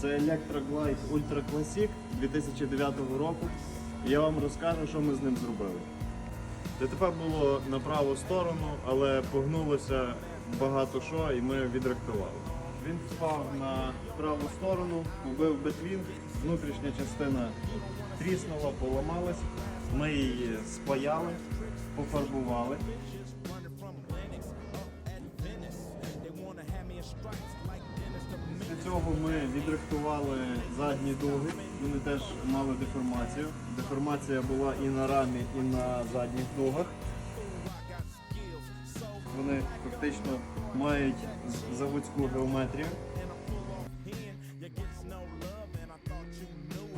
Це Electroglide Ultra Classic 2009 року. Я вам розкажу, що ми з ним зробили. ДТП було на праву сторону, але погнулося багато що і ми відректували. Він впав на праву сторону, побив бетвін, внутрішня частина тріснула, поламалась. Ми її спаяли, пофарбували. Цього ми відрихтували задні дуги. Вони теж мали деформацію. Деформація була і на рамі, і на задніх дугах. Вони фактично мають заводську геометрію.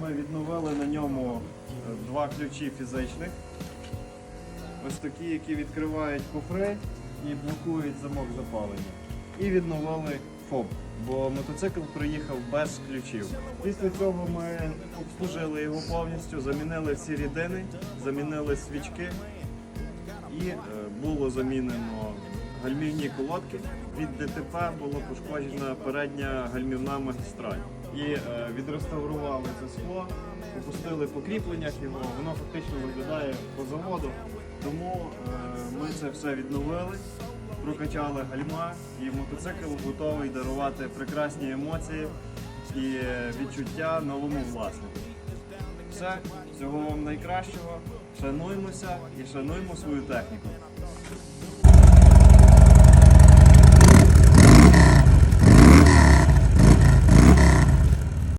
Ми відновили на ньому е, два ключі фізичних. Ось такі, які відкривають кофри і блокують замок запалення. І відновили ФОБ, бо мотоцикл приїхав без ключів. Після цього ми обслужили його повністю, замінили всі рідини, замінили свічки і е, було замінено гальмівні колодки. Від ДТП було пошкоджена передня гальмівна магістраль. І е, відреставрували це скло, опустили по кріпленнях його, воно фактично виглядає по заводу. Тому е, ми це все відновили, прокачали гальма і мотоцикл готовий дарувати прекрасні емоції і відчуття новому власнику. Все, всього вам найкращого. Шануймося і шануймо свою техніку.